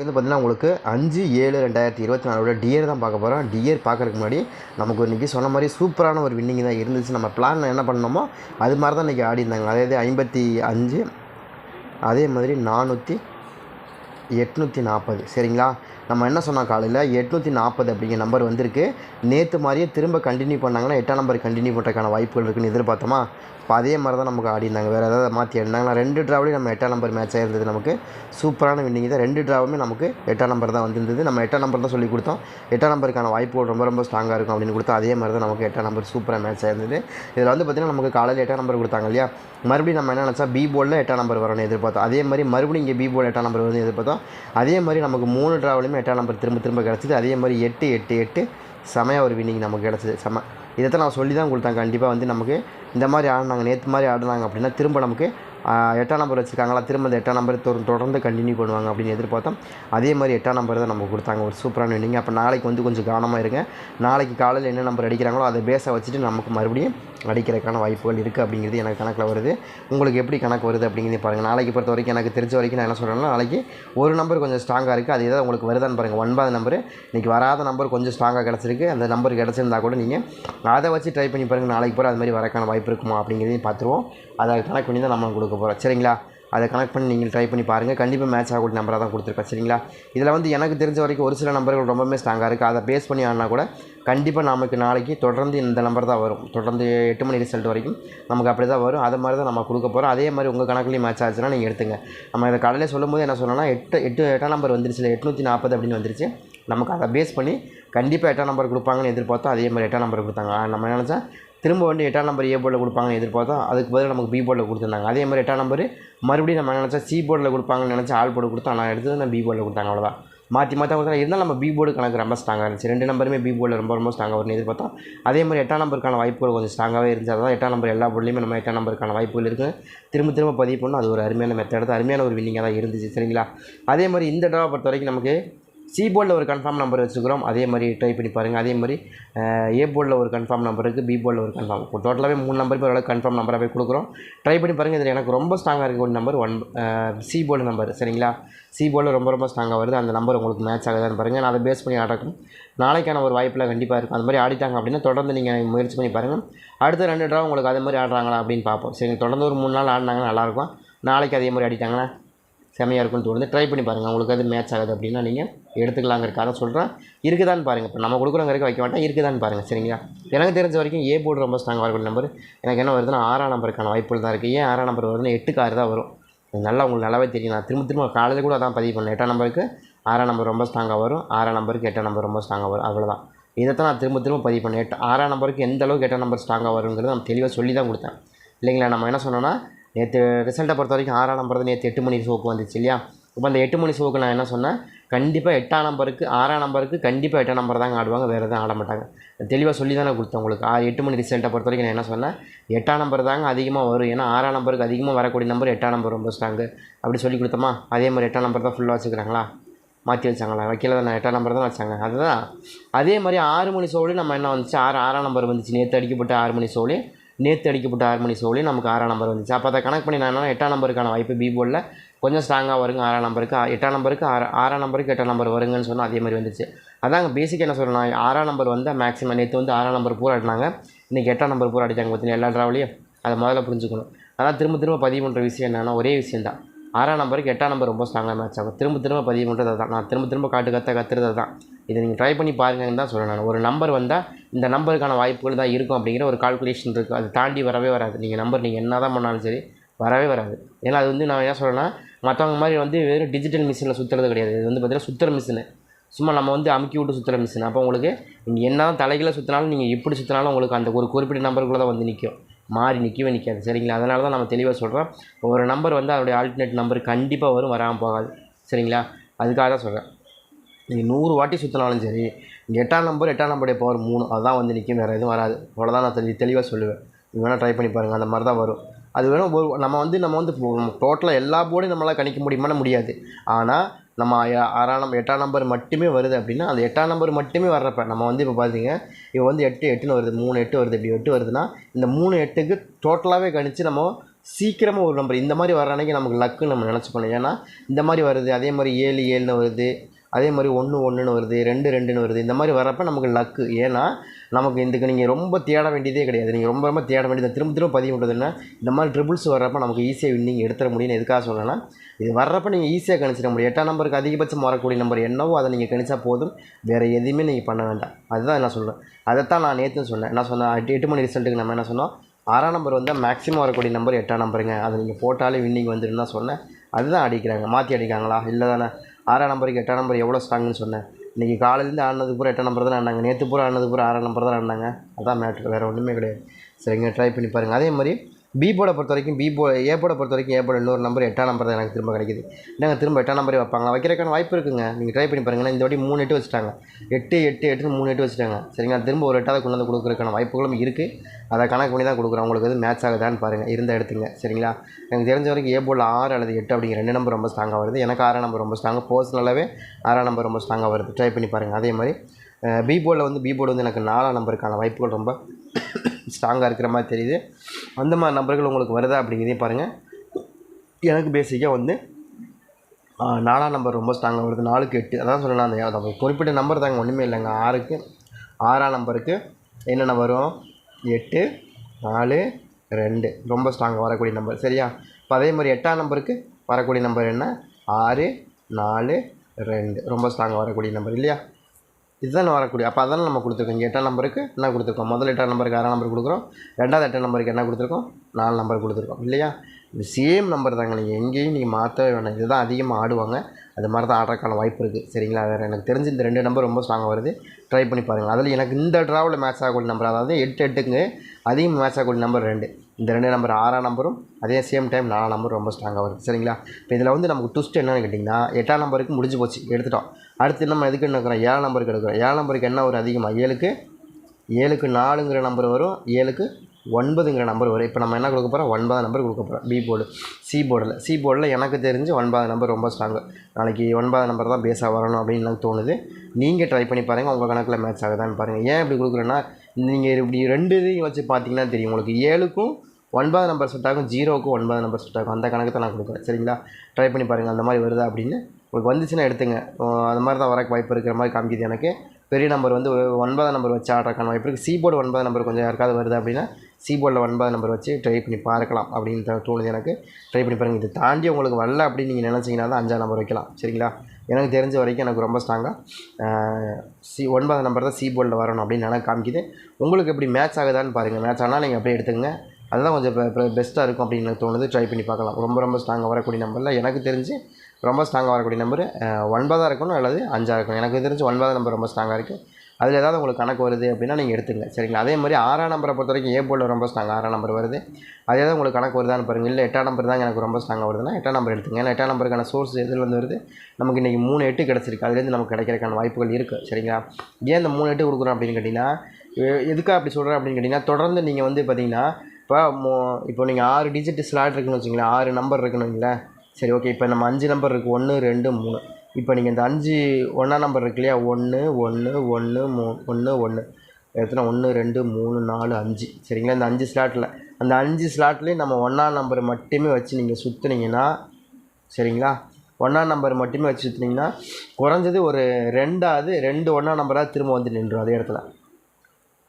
இது வந்து பார்த்தீங்கன்னா உங்களுக்கு அஞ்சு ஏழு ரெண்டாயிரத்தி இருபத்தி நாலோட டியர் தான் பார்க்க போகிறோம் டியர் பார்க்கறதுக்கு முன்னாடி நமக்கு இன்றைக்கி சொன்ன மாதிரி சூப்பரான ஒரு வின்னிங் தான் இருந்துச்சு. நம்ம பிளான் என்ன பண்ணோமோ அது மாதிரி தான் இன்றைக்கி ஆடி இருந்தாங்க. அதாவது ஐம்பத்தி அஞ்சு அதே மாதிரி நானூற்றி எட்நூற்றி நாற்பது சரிங்களா? நம்ம என்ன சொன்னால் காலையில்? எட்நூற்றி நாற்பது அப்படிங்கிற நம்பர் வந்திருக்கு. நேற்று மாதிரியே திரும்ப கண்டினியூ பண்ணாங்கன்னா எட்டாம் நம்பர் கண்டினியூ பண்ணுறதுக்கான வாய்ப்புகள் இருக்குன்னு எதிர்பார்த்தோமா? இப்போ அதே மாதிரி தான் நமக்கு ஆடி இருந்தாங்க. வேறு ஏதாவது மாற்றி ஆடினாங்க ரெண்டு ட்ராவலையும் நம்ம எட்டாம் நம்பர் மேட்ச் ஆகிருந்தது நமக்கு. சூப்பரான வின்னிங் தான். ரெண்டு ட்ராவுமே நமக்கு எட்டாம் நம்பர் தான் வந்திருந்தது. நம்ம எட்டாம் நம்பர் தான் சொல்லி கொடுத்தோம். எட்டாம் நம்பருக்கான வாய்ப்புகள் ரொம்ப ரொம்ப ஸ்ட்ராங்காக இருக்கும் அப்படின்னு கொடுத்தோம் அதே மாதிரி தான் நமக்கு எட்டாம் நம்பர் சூப்பராக மேட்ச் ஆயிருந்தது. இதில் வந்து பார்த்திங்கன்னா நமக்கு காலையில் எட்டாம் நம்பர் கொடுத்தாங்க இல்லையா? மறுபடியும் நம்ம என்ன நினச்சா பி போர்டில் எட்டாம் நம்பர் வரணும்னு எதிர்பார்த்தோம். அதே மாதிரி மறுபடியும் இங்கே பி போர்டு எட்டாம் நம்பர் வந்து எதிர்பார்த்தோம். அதே மாதிரி நமக்கு மூணு ட்ராவலையுமே எட்டாம் நம்பர் திரும்ப திரும்ப கிடச்சிது. அதே மாதிரி எட்டு எட்டு எட்டு செமையாக ஒரு வின்னிங் நமக்கு கிடச்சிது. செம இதைத்தான் நான் சொல்லி தான் கொடுத்தேன் கண்டிப்பாக வந்து நமக்கு இந்த மாதிரி ஆடினாங்க நேற்று மாதிரி ஆடினாங்க அப்படின்னா திரும்ப நமக்கு எட்டாம் நம்பர் வச்சுருக்காங்களா? திரும்ப இந்த எட்டாம் நம்பர் தொடர்ந்து கண்டினியூ பண்ணுவாங்க அப்படின்னு எதிர்பார்த்தோம். அதே மாதிரி எட்டாம் நம்பர் தான் நம்ம கொடுத்தாங்க. ஒரு சூப்பரான வின்னிங் அப்போ நாளைக்கு வந்து கொஞ்சம் கவனமாக இருங்க. நாளைக்கு காலையில் என்ன நம்பர் அடிக்கிறாங்களோ அதை பேஸை வச்சுட்டு நமக்கு மறுபடியும் அடிக்கிறதுக்கான வாய்ப்புகள் இருக்குது அப்படிங்கிறது எனக்கு கணக்கில் வருது. உங்களுக்கு எப்படி கணக்கு வருது அப்படிங்கிறது பாருங்கள் நாளைக்கு பொறுத்த வரைக்கும் எனக்கு தெரிஞ்ச வரைக்கும் நான் என்ன சொல்கிறேன்னா நாளைக்கு ஒரு நம்பர் கொஞ்சம் ஸ்ட்ராங்காக இருக்குது அது ஏதாவது உங்களுக்கு வருதான்னு பாருங்கள் ஒன்பது நம்பர் இன்றைக்கி வராத நம்பர் கொஞ்சம் ஸ்ட்ராங்காக கிடச்சிருக்கு. அந்த நம்பர் கிடச்சிருந்தா கூட நீங்கள் அதை வச்சு ட்ரை பண்ணி பாருங்கள் நாளைக்கு போகிற அது மாதிரி வரக்கான வாய்ப்பு இருக்குமா அப்படிங்கிறதையும் பார்த்துருவோம். அதை கணக்கு பண்ணி தான் நம்ம கொடுக்க போகிறோம் சரிங்களா? அதை கனெக்ட் பண்ணி நீங்கள் ட்ரை பண்ணி பாருங்கள் கண்டிப்பாக மேட்ச் ஆகக்கூடிய நம்பராக தான் கொடுத்துருக்கேன் சரிங்களா? இதில் வந்து எனக்கு தெரிஞ்ச வரைக்கும் ஒரு சில நம்பர்கள் ரொம்பவே ஸ்ட்ராங்காக இருக்குது அதை பேஸ் பண்ணி ஆனால் கூட கண்டிப்பாக நமக்கு நாளைக்கு தொடர்ந்து இந்த நம்பர் தான் வரும். தொடர்ந்து எட்டு மணி ரிசல்ட் வரைக்கும் நமக்கு அப்படி தான் வரும். அது மாதிரி தான் நம்ம கொடுக்க போகிறோம் அதே மாதிரி உங்கள் கணக்குலேயும் மேட்ச் ஆச்சுன்னா நீங்கள் எடுத்துங்க. நம்ம இதை காலையில் சொல்லும்போது என்ன சொல்லணும்னா எட்டு எட்டு எட்டாம் நம்பர் வந்துருச்சு. எட்நூற்றி நாற்பது அப்படின்னு வந்துருச்சு. நமக்கு அதை பேஸ் பண்ணி கண்டிப்பாக எட்டாம் நம்பர் கொடுப்பாங்கன்னு எதிர்பார்த்தோம். அதே மாதிரி எட்டாம் நம்பர் கொடுத்தாங்க. நம்ம நினச்சா திரும்ப வந்து எட்டாம் நம்பர் ஏ போர்டில் கொடுப்பாங்கன்னு எதிர்பார்த்தோம் அதுக்கு பதில் நமக்கு பி போர்டில் கொடுத்துருந்தாங்க. அதே மாதிரி எட்டாம் நம்பர் மறுபடியும் நம்ம நினச்சா சி போர்டில் கொடுப்பாங்கன்னு நினச்சா ஆல் போர்டு கொடுத்தா நான் எடுத்து நான் பி போர்டில் கொடுத்தாங்க அவ்வளோதான் மாற்றி மாற்றி கொடுத்தா இருந்தாலும் நம்ம பி போர்டு கணக்கு ரொம்ப ஸ்ட்ராங்காக இருந்துச்சு. ரெண்டு நம்பருமே பி போர்டில் ரொம்ப ரொம்ப ஸ்ட்ராங்காக வரும்னு எதிர்பார்த்தோம் அதே மாதிரி எட்டாம் நம்பருக்கான வாய்ப்புகள் கொஞ்சம் ஸ்ட்ராங்காகவே இருந்துச்சு. அதான் எட்டாம் நம்பர் எல்லா போர்ட்லேயுமே நம்ம எட்டாம் நம்பருக்கான வாய்ப்புகள் இருக்குது திரும்ப திரும்ப பதிவு பண்ணணும். அது ஒரு அருமையான மெத்தட் அருமையான ஒரு வின்னிங்காக தான் இருந்துச்சு சரிங்களா? அதே மாதிரி இந்த ட்ராவை பொறுத்த வரைக்கும் நமக்கு சி போர்டில் ஒரு கன்ஃபார்ம் நம்பர் வச்சுக்கிறோம் அதே மாதிரி ட்ரை பண்ணி பாருங்கள் அதே மாதிரி ஏ போர்டில் ஒரு கன்ஃபார்ம் நம்பர் இருக்குது பி போர்டில் ஒரு கன்ஃபார்ம் டோட்டலாகவே மூணு நம்பர் ஓரளவு கன்ஃபார்ம் நம்பராகவே கொடுக்குறோம். ட்ரை பண்ணி பாருங்கள் இதில் எனக்கு ரொம்ப ஸ்ட்ராங்காக இருக்க ஒரு number one C board number சரிங்களா? சி போர்டில் ரொம்ப ரொம்ப ஸ்ட்ராங்காக வருது. அந்த நம்பர் உங்களுக்கு மேட்ச் ஆகுதான்னு பாருங்கள் நான் அதை பேஸ் பண்ணி ஆடக்கும் நாளைக்கான ஒரு வாய்ப்பில் கண்டிப்பாக இருக்கும். அந்த மாதிரி ஆடிட்டாங்க அப்படின்னா தொடர்ந்து நீங்கள் முயற்சி பண்ணி பாருங்கள் அடுத்த ரெண்டு ட்ரா உங்களுக்கு அதே மாதிரி ஆடுறாங்களா அப்படின்னு பார்ப்போம். சரி தொடர்ந்து ஒரு மூணு நாள் ஆடினாங்கன்னா நல்லாயிருக்கும் நாளைக்கு அதே மாதிரி ஆடிட்டாங்கன்னா செமையாக இருக்கும்னு தோணுது. ட்ரை பண்ணி பாருங்கள் உங்களுக்கு அது மேட்ச் ஆகுது அப்படின்னா நீங்கள் எடுத்துக்கலாங்கிறக்காக சொல்கிறேன் இருக்குதான்னு பாருங்கள் இப்போ நம்ம கொடுக்குறவங்க வைக்க மாட்டேன். இருக்குதான்னு பாருங்கள் சரிங்களா? எனக்கு தெரிஞ்ச வரைக்கும் ஏ போர்டு ரொம்ப ஸ்ட்ராங்காக இருக்கும் நம்பர் எனக்கு என்ன வருதுன்னா ஆறாம் நம்பருக்கான வாய்ப்புகள் தான் இருக்குது ஏன் ஆறாம் நம்பர் வருதுன்னா எட்டுக்கு ஆறு தான் வரும். நல்லா உங்களுக்கு நல்லாவே தெரியும். நான் திரும்ப திரும்ப காலையில் கூட அதான் பதிவு பண்ணேன். எட்டாம் நம்பருக்கு ஆறாம் நம்பர் ரொம்ப ஸ்ட்ராங்காக வரும். ஆறாம் நம்பருக்கு எட்டாம் நம்பர் ரொம்ப ஸ்ட்ராங்காக வரும். அவ்வளோதான் இதைத்தான் நான் திரும்ப திரும்ப பதிவு பண்ணேன். எட்டு ஆறாம் நம்பருக்கு எந்த அளவுக்கு எட்டாம் நம்பர் ஸ்ட்ராங்காக வருங்கிறது நான் தெளிவாக சொல்லி தான் கொடுத்தேன். இல்லைங்களா? நம்ம என்ன சொன்னோன்னா நேற்று ரிசல்ட்டை பொறுத்த வரைக்கும் ஆறாம் நம்பர் தான் நேற்று எட்டு மணி ஷோக்கு வந்துச்சு இல்லையா? இப்போ அந்த எட்டு மணி ஷோக்கு நான் என்ன சொன்னேன்? கண்டிப்பாக எட்டாம் நம்பருக்கு ஆறாம் நம்பருக்கு கண்டிப்பாக எட்டாம் நம்பர் தாங்க ஆடுவாங்க வேறு எதுவும் ஆட மாட்டாங்க. தெளிவாக சொல்லி தானே கொடுத்தேன் உங்களுக்கு. ஆ எட்டு மணி ரிசல்ட்டை பொறுத்த வரைக்கும் நான் என்ன சொன்னேன்? எட்டாம் நம்பர் தாங்க அதிகமாக வரும். ஏன்னா ஆறாம் நம்பருக்கு அதிகமாக வரக்கூடிய நம்பர் எட்டாம் நம்பர் ரொம்ப ஸ்ட்ராங்கு அப்படி சொல்லி கொடுத்தோமா? அதே மாதிரி எட்டாம் நம்பர் தான் ஃபுல்லாக வச்சுக்கிறாங்களா? மாற்றி வச்சாங்களா? வைக்கல தான் எட்டாம் நம்பர் தான் வச்சாங்க. அதுதான். அதே மாதிரி ஆறு மணி சோழி நம்ம என்ன வந்துச்சு? ஆறு ஆறாம் நம்பர் வந்துச்சு. நேற்று அடிக்கப்பட்ட ஆறு மணி சோழி நேற்று அடிக்கப்பட்ட ஆறு மணி சோழி நமக்கு ஆறாம் நம்பர் வந்துச்சு. அப்போ அதை கணக்கு பண்ணி நான் என்ன எட்டாம் நம்பருக்கான வாய்ப்பு பி போலில் கொஞ்சம் ஸ்ட்ராங்காக வருங்க. ஆறாம் நம்பருக்கு எட்டாம் நம்பருக்கு ஆறு ஆறாம் நம்பருக்கு எட்டாம் நம்பர் வருங்கன்னு சொன்னால் அதே மாதிரி வந்துச்சு. அதாங்க பேசிக் என்ன சொல்லணும் ஆறாம் நம்பர் வந்து மேக்ஸிமம் நேற்று வந்து ஆறாம் நம்பர் பூரா ஆடினாங்க இன்றைக்கி எட்டாம் நம்பர் பூரா அடித்தாங்க பார்த்தீங்கன்னா எல்லா ட்ராவலையும் அதை முதல்ல புரிஞ்சுக்கணும். அதான் திரும்ப திரும்ப பதிவு பண்ணுற விஷயம் என்னென்னா ஒரே விஷயம் தான். ஆறாம் நம்பருக்கு எட்டாம் நம்பர் ரொம்ப ஸ்ட்ராங்காக மேட்ச் ஆகும். திரும்ப திரும்ப பதிவு பண்ணுறது தான் நான் திரும்ப திரும்ப காட்டு கற்ற கத்துறது தான் இதை நீங்கள் ட்ரை பண்ணி பாருங்கன்னு தான் சொல்கிறேன் நான். ஒரு நம்பர் வந்தால் இந்த நம்பருக்கான வாய்ப்புகள் தான் இருக்கும் அப்படிங்கிற ஒரு கால்குலேஷன் இருக்குது அதை தாண்டி வரவே வராது. நீங்கள் நம்பர் நீங்கள் என்ன தான் பண்ணாலும் சரி வரவே வராது. ஏன்னா அது வந்து நான் என்ன சொல்கிறேன்னா மற்றவங்க மாதிரி வந்து வெறும் டிஜிட்டல் மிஷினில் சுற்றுறது கிடையாது. இது வந்து பார்த்தீங்கன்னா சுற்றுற மிஷினு சும்மா நம்ம வந்து அமுக்கி விட்டு சுற்றுற மிஷின் அப்போ உங்களுக்கு நீங்கள் என்ன தான் தலைகளை சுற்றினாலும் நீங்கள் எப்படி சுற்றினாலும் உங்களுக்கு அந்த ஒரு குறிப்பிட்ட நம்பருக்குள்ளே தான் வந்து நிற்கும் மாறி நிற்கவே நிற்காது சரிங்களா? அதனால தான் நம்ம தெளிவாக சொல்கிறோம் ஒரு நம்பர் வந்து அதோடைய ஆல்டர்னேட் நம்பர் கண்டிப்பாக வரும் வராமல் போகாது. சரிங்களா? அதுக்காக தான் சொல்கிறேன் நீங்கள் நூறு வாட்டி சுற்றினாலும் சரி இந்த எட்டாம் நம்பர் எட்டாம் நம்பருடைய பவர் மூணு. அதுதான் வந்து நிற்கும் வேறு எதுவும் வராது. அவ்வளோதான் நான் தெளி தெளிவாக சொல்லுவேன். நீங்கள் வேணால் ட்ரை பண்ணி பாருங்கள் அந்த மாதிரி தான் வரும். அது வேணும் ஒரு நம்ம வந்து நம்ம வந்து டோட்டலாக எல்லா போர்டையும் நம்மளால் கணிக்க முடியுமான்னு முடியாது. ஆனால் நம்ம ஆறாம் நம்பர் எட்டாம் நம்பர் மட்டுமே வருது அப்படின்னா அந்த எட்டாம் நம்பர் மட்டுமே வர்றப்ப நம்ம வந்து இப்போ பார்த்தீங்க இப்போ வந்து எட்டு எட்டுன்னு வருது. மூணு எட்டு வருது. இப்படி எட்டு வருதுன்னா இந்த மூணு எட்டுக்கு டோட்டலாகவே கணித்து நம்ம சீக்கிரமாக ஒரு நம்பர் இந்த மாதிரி வர அன்னைக்கு நமக்கு லக்குன்னு நம்ம நினச்சிக்கணும். ஏன்னா இந்த மாதிரி வருது. அதே மாதிரி ஏழு ஏழுன்னு வருது. அதே மாதிரி ஒன்று ஒன்றுன்னு வருது ரெண்டு ரெண்டுன்னு வருது. இந்த மாதிரி வரப்போ நமக்கு லக்கு ஏன்னா நமக்கு இதுக்கு நீங்கள் ரொம்ப தேட வேண்டியதே கிடையாது. நீங்கள் ரொம்ப ரொம்ப தேட வேண்டியது திரும்ப திரும்ப பதிவு பண்ணுறதுன்னா இந்த மாதிரி ட்ரிபிள்ஸ் வரப்போ நமக்கு ஈஸியாக வின்னிங் எடுத்துட முடியும்னு எதுக்காக சொல்லணும்னா இது வர்றப்போ நீங்கள் ஈஸியாக கணிச்சிட முடியும். எட்டாம் நம்பருக்கு அதிகபட்சம் வரக்கூடிய நம்பர் என்னவோ அதை நீங்கள் கணிச்சா போதும். வேறு எதுவுமே நீங்கள் பண்ண வேண்டாம். அதுதான் நான் சொல்கிறேன் அதைத்தான் நான் நேற்று சொன்னேன். என்ன சொன்னேன் எட்டு எட்டு மணி ரிசல்ட்டுக்கு நம்ம என்ன சொன்னோம்? ஆறாம் நம்பர் வந்தால் மேக்ஸிமம் வரக்கூடிய நம்பர் எட்டாம் நம்பருங்க அதை நீங்கள் போட்டாலே வின்னிங் வந்துடும் தான் சொன்னேன். அதுதான் அடிக்கிறாங்க. மாற்றி அடிக்கிறாங்களா? இல்லை தானே ஆறாம் நம்பருக்கு எட்டாம் நம்பர் எவ்வளோ ஸ்ட்ராங்குன்னு சொன்னேன். இன்றைக்கி காலையிலேருந்து ஆடினது பூரா எட்டாம் நம்பர் தான் ஆடினாங்க. நேற்று பூரா ஆடினது பூரா ஆறாம் நம்பர் தான் ஆடினாங்க. அதான் மேட்ரு வேறு ஒன்றுமே கிடையாது. சரிங்க ட்ரை பண்ணி பாருங்கள் அதே மாதிரி பி போர்டை பொறுத்த வரைக்கும் பி போ ஏ போர்டை பொறுத்த வரைக்கும் ஏ போர்டு இன்னொரு நம்பர் எட்டாம் நம்பர் தான் எனக்கு திரும்ப கிடைக்குது. என்னங்க திரும்ப எட்டாம் நம்பரே வைப்பாங்க? வைக்கிறதுக்கான வாய்ப்பு இருக்குங்க. நீங்கள் ட்ரை பண்ணி பாருங்கள் இந்த வாட்டி மூணு எட்டு வச்சுட்டாங்க. எட்டு எட்டு எட்டுன்னு மூணு எட்டு வச்சுட்டாங்க. சரிங்களா? திரும்ப ஒரு எட்டாவது கொண்டு வந்து கொடுக்குறதுக்கான வாய்ப்புகளும் இருக்குது அதை கணக்கு பண்ணி தான் கொடுக்குறோம். உங்களுக்கு எது மேட்ச் ஆகுதான்னு பாருங்கள் இருந்தால் எடுத்துங்க. சரிங்களா? எனக்கு தெரிஞ்ச வரைக்கும் ஏ போர்டில் ஆறு அல்லது எட்டு அப்படிங்கிற ரெண்டு நம்பர் ரொம்ப ஸ்ட்ராங்காக வருது. எனக்கு ஆறாம் நம்பர் ரொம்ப ஸ்ட்ராங்காக பர்சனலாகவே ஆறாம் நம்பர் ரொம்ப ஸ்ட்ராங்காக வருது. ட்ரை பண்ணி பாருங்கள் அதே மாதிரி பி போர்டில் வந்து பி போர்டு வந்து எனக்கு நாலாம் நம்பருக்கான வாய்ப்புகள் ரொம்ப ஸ்ட்ராங்காக இருக்கிற மாதிரி தெரியுது. அந்த மாதிரி நம்பர்கள் உங்களுக்கு வருதா அப்படிங்கிறதையும் பாருங்கள் எனக்கு பேசிக்காக வந்து நாலாம் நம்பர் ரொம்ப ஸ்ட்ராங்காக வருது. நாலுக்கு எட்டு. அதான் சொல்லலாம் அந்த அந்த குறிப்பிட்ட நம்பர் தாங்க. ஒன்றுமே இல்லைங்க. ஆறுக்கு ஆறாம் நம்பருக்கு என்னென்ன வரும்? எட்டு நாலு ரெண்டு. ரொம்ப ஸ்ட்ராங்காக வரக்கூடிய நம்பர் சரியா? இப்போ அதே மாதிரி எட்டாம் நம்பருக்கு வரக்கூடிய நம்பர் என்ன? ஆறு நாலு ரெண்டு. ரொம்ப ஸ்ட்ராங்காக வரக்கூடிய நம்பர் இல்லையா? இதுதான் வரக்கூடிய. அப்போ அதான் நம்ம கொடுத்துருக்கோம். இங்கே எட்டாம் நம்பருக்கு என்ன கொடுத்துருக்கோம்? முதல் எட்டாம் நம்பருக்கு ஆறாம் நம்பர் கொடுக்குறோம். ரெண்டாவது எட்டாம் நம்பருக்கு என்ன கொடுத்துருக்கோம்? நாலு நம்பர் கொடுத்துருக்கோம். இல்லையா? இந்த சேம் நம்பர் தாங்க. நீங்கள் எங்கேயும் நீங்கள் மாற்றவே வேணாம். இதுதான் அதிகமாக ஆடுவாங்க. அது மாதிரி தான் ஆடுறதுக்கான வாய்ப்பு இருக்குது சரிங்களா? வேறு எனக்கு தெரிஞ்சு இந்த ரெண்டு நம்பர் ரொம்ப ஸ்ட்ராங்காக வருது. ட்ரை பண்ணி பாருங்கள் அதில் எனக்கு இந்த ட்ராவில் மேட்ச் ஆகக்கூடிய நம்பர் அதாவது எட்டு எட்டுங்க அதிகமாக மேட்ச் ஆகக்கூடிய நம்பர் ரெண்டு. இந்த ரெண்டு நம்பர் ஆறாம் நம்பரும் அதே சேம் டைம் நாலாம் நம்பர் ரொம்ப ஸ்ட்ராங்காக வருது. சரிங்களா? இப்போ இதில் வந்து நமக்கு ட்விஸ்ட் என்னென்னு கேட்டிங்கன்னா எட்டாம் நம்பருக்கு முடிஞ்சு போச்சு எடுத்துட்டோம். அடுத்து நம்ம எதுக்கு எடுக்கிறோம் ஏழாம் நம்பருக்கு எடுக்கிறோம். ஏழாம் நம்பருக்கு என்ன ஒரு அதிகமாக ஏழுக்கு ஏழுக்கு நாலுங்கிற நம்பர் வரும் ஏழுக்கு ஒன்பதுங்கிற நம்பர் வரும். இப்போ நம்ம என்ன கொடுக்க போகிறோம் ஒன்பதாம் நம்பர் கொடுக்க போகிறோம் பி போர்டு சி போர்டில் சி போர்டில் எனக்கு தெரிஞ்சு ஒன்பதாம் நம்பர் ரொம்ப ஸ்ட்ராங்கு நாளைக்கு ஒன்பதாம் நம்பர் தான் பேஸாக வரணும் அப்படின்னு எனக்கு தோணுது. நீங்கள் ட்ரை பண்ணி பாருங்கள் உங்கள் கணக்கில் மேட்ச் ஆகுதான்னு பாருங்கள் ஏன் இப்படி கொடுக்குறேன்னா நீங்கள் இப்படி ரெண்டு இதையும் வச்சு பார்த்தீங்கன்னா தெரியும். உங்களுக்கு ஏழுக்கும் ஒன்பதாம் நம்பர் செட் ஆகும் ஜீரோவுக்கும் ஒன்பது நம்பர் செட் ஆகும். அந்த கணக்கு தான் நான் கொடுக்குறேன். சரிங்களா? ட்ரை பண்ணி பாருங்கள் அந்த மாதிரி வருதா அப்படின்னு. உங்களுக்கு வந்துச்சுன்னா எடுத்துங்க. அந்த அது மாதிரி தான் வரக்கு வாய்ப்பு இருக்கிற மாதிரி காமிக்குது எனக்கு. பெரிய நம்பர் வந்து ஒன்பதாம் நம்பர் வச்சு ஆடுறக்கான வாய்ப்பு இருக்குது சீபோர்டு ஒன்பது ஒன்பதாம் நம்பர் கொஞ்சம் யாருக்காவது வருது அப்படின்னா சீபோர்டில் ஒன்பதாம் நம்பர் வச்சு ட்ரை பண்ணி பார்க்கலாம் அப்படின்னு தோணுது எனக்கு. ட்ரை பண்ணி பாருங்கள் இது தாண்டி உங்களுக்கு வரல அப்படின்னு நீங்கள் நினச்சிங்கன்னா தான் அஞ்சாம் நம்பர் வைக்கலாம். சரிங்களா? எனக்கு தெரிஞ்ச வரைக்கும் எனக்கு ரொம்ப ஸ்ட்ராங்காக சி ஒன்பதாம் நம்பர் தான் சி போர்டில் வரணும் அப்படின்னு எனக்கு காமிக்குது. உங்களுக்கு எப்படி மேட்ச் ஆகுதான்னு பாருங்கள் மேட்ச் ஆனால் நீங்கள் அப்படியே எடுத்துக்கோங்க. அதுதான் கொஞ்சம் பெஸ்ட்டாக இருக்கும் அப்படின்னு எனக்கு தோணுது. ட்ரை பண்ணி பார்க்கலாம். ரொம்ப ரொம்ப ஸ்ட்ராங்காக வரக்கூடிய நம்பரில் எனக்கு தெரிஞ்சு ரொம்ப ஸ்ட்ராங்காக வரக்கூடிய நம்பர் ஒன்பதாக இருக்கணும் அல்லது அஞ்சாக இருக்கணும். எனக்கு தெரிஞ்சு ஒன்பதாம் நம்பர் ரொம்ப ஸ்ட்ராங்காக இருக்குது அதில் ஏதாவது உங்களுக்கு கணக்கு வருது அப்படின்னா நீங்கள் எடுத்துங்க சரிங்களா? அதே மாதிரி ஆறாம் நம்பரை பொறுத்த வரைக்கும் ஏ போர்டில் ரொம்ப ஸ்ட்ராங் ஆறாம் நம்பர் வருது. அதே தான் உங்களுக்கு கணக்கு வருதான்னு பாருங்கள் இல்லை எட்டாம் நம்பர் தான் எனக்கு ரொம்ப ஸ்ட்ராங்காக வருதுன்னா எட்டாம் நம்பர் எடுத்துங்க ஏன்னா எட்டாம் நம்பருக்கான சோர்ஸ் எதுலேருந்து வருது? நமக்கு இன்றைக்கி மூணு எட்டு கிடச்சிருக்கு. அதுலேருந்து நமக்கு கிடைக்கிறக்கான வாய்ப்புகள் இருக்குது சரிங்களா? ஏன் இந்த மூணு எட்டு கொடுக்குறோம் அப்படின்னு கேட்டிங்கன்னா எ- எதுக்காக அப்படி சொல்கிறேன் அப்படின்னு கேட்டிங்கன்னா தொடர்ந்து நீங்கள் வந்து பார்த்தீங்கன்னா இப்போ மோ இப்போ நீங்கள் ஆறு டிஜிட் ஸ்லாட் இருக்குன்னு வச்சுங்களேன் ஆறு நம்பர் இருக்குன்னு வைங்களேன். சரி ஓகே. இப்போ நம்ம அஞ்சு நம்பர் இருக்குது ஒன்று ரெண்டு மூணு. இப்போ நீங்கள் இந்த அஞ்சு ஒன்றாம் நம்பர் இருக்கு இல்லையா? ஒன்று ஒன்று ஒன்று மூ ஒன்று ஒன்று எத்தனை? ஒன்று ரெண்டு மூணு நாலு அஞ்சு. சரிங்களா? இந்த அஞ்சு ஸ்லாட்டில் அந்த அஞ்சு ஸ்லாட்லேயும் நம்ம ஒன்றாம் நம்பர் மட்டுமே வச்சு நீங்கள் சுற்றுனீங்கன்னா சரிங்களா? ஒன்றாம் நம்பர் மட்டுமே வச்சு சுற்றுனீங்கன்னா குறைஞ்சது ஒரு ரெண்டாவது ரெண்டு ஒன்றா நம்பராக திரும்ப வந்து நின்றுடும் அதே இடத்துல.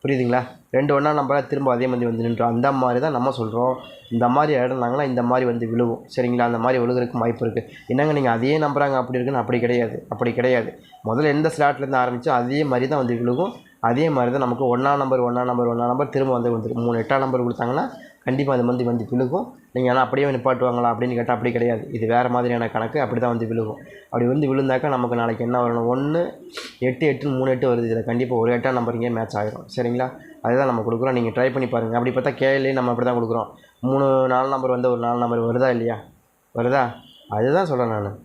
புரியுதுங்களா? ரெண்டு ஒன்றா நம்பராக திரும்ப அதே மாதிரி வந்து நின்றோம். அந்த மாதிரி தான் நம்ம சொல்கிறோம் இந்த மாதிரி இடம்னாங்கன்னா இந்த மாதிரி வந்து விழுவும். சரிங்களா? அந்த மாதிரி விழுகிறதுக்கு வாய்ப்பு இருக்குது என்னங்க நீங்கள் அதே நம்புகிறாங்க அப்படி இருக்குன்னு அப்படி கிடையாது. அப்படி கிடையாது. முதல்ல எந்த ஸ்லாட்லேருந்து ஆரம்பிச்சோ அதே மாதிரி தான் வந்து விழுகும். அதே மாதிரி தான் நமக்கு ஒன்றா நம்பர் ஒன்றா நம்பர் ஒன்றா நம்பர் திரும்ப வந்து வந்துடும் மூணு எட்டாம் நம்பர் கொடுத்தாங்கன்னா கண்டிப்பாக அது வந்து வந்து விழுகும். நீங்கள் ஆனால் அப்படியே நிப்பாட்டுவாங்களா அப்படின்னு கேட்டால் அப்படி கிடையாது. இது வேறு மாதிரியான கணக்கு. அப்படி தான் வந்து விழுகும். அப்படி வந்து விழுந்தாக்கா நமக்கு நாளைக்கு என்ன வரணும்? ஒன்று எட்டு எட்டு மூணு எட்டு வருது. இதில் கண்டிப்பாக ஒரு எட்டாம் நம்பர் இங்கே மேட்ச் ஆகிரும் சரிங்களா? அதுதான் நம்ம கொடுக்குறோம். நீங்கள் ட்ரை பண்ணி பாருங்கள் அப்படி பார்த்தா கேஎல்லே நம்ம அப்படி தான் கொடுக்குறோம். மூணு நாலு நம்பர் வந்து ஒரு நாலு நம்பர் வருதா இல்லையா? வருதா? அதுதான் சொல்கிறேன் நான்.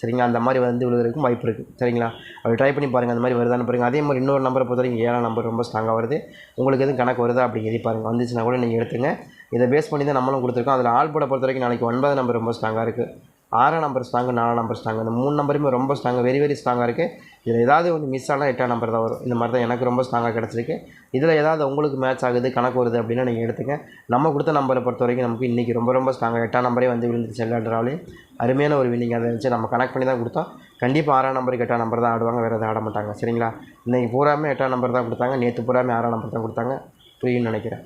சரிங்களா? அந்த மாதிரி வந்து விழுகிறதுக்கும் வாய்ப்பு இருக்குது சரிங்களா? அப்படி ட்ரை பண்ணி பாருங்கள் அந்த மாதிரி வருதான்னு பாருங்கள் அதே மாதிரி இன்னொரு நம்பரை பொறுத்த வரைக்கும் ஏழாம் நம்பர் ரொம்ப ஸ்ட்ராங்காக வருது. உங்களுக்கு எதுவும் கணக்கு வருதா அப்படிங்கிறத பாருங்கள் வந்துச்சுன்னா கூட நீங்கள் எடுத்துங்க. இதை பேஸ் பண்ணி தான் நம்மளும் கொடுத்துருக்கோம். அதில் ஆள் போட பொறுத்த வரைக்கும் நாளைக்கு ஒன்பது நம்பர் ரொம்ப ஸ்ட்ராங்காக இருக்குது ஆறாம் நம்பர் ஸ்ட்ராங்கு நாலாம் நம்பர் ஸ்ட்ராங்கு இந்த மூணு நம்பருமே ரொம்ப ஸ்ட்ராங்கு வெரி வெரி ஸ்ட்ராங்காக இருக்குது இதில் ஏதாவது ஒன்று மிஸ் ஆனால் எட்டாம் நம்பர் தான் வரும். இந்த மாதிரி தான் எனக்கு ரொம்ப ஸ்ட்ராங்காக கிடச்சிருக்கு. இதில் ஏதாவது உங்களுக்கு மேட்ச் ஆகுது கணக்கு வருது அப்படின்னா நீங்கள் எடுத்துங்க. நம்ம கொடுத்த நம்பரை பொறுத்த வரைக்கும் நமக்கு இன்றைக்கி ரொம்ப ரொம்ப ஸ்ட்ராங்காக எட்டாம் நம்பரே வந்து விழுந்து எல்லா அருமையான ஒரு வின்னிங் அதை வச்சு நம்ம கனெக்ட் பண்ணி தான் கொடுத்தோம். கண்டிப்பாக ஆறாம் நம்பருக்கு எட்டாம் நம்பர் தான் ஆடுவாங்க வேறு எதுவும் ஆட மாட்டாங்க. சரிங்களா? இன்றைக்கி பூராமே எட்டாம் நம்பர் தான் கொடுத்தாங்க நேற்று பூராமே ஆறாம் நம்பர் தான் கொடுத்தாங்க. புரியும்னு நினைக்கிறேன்.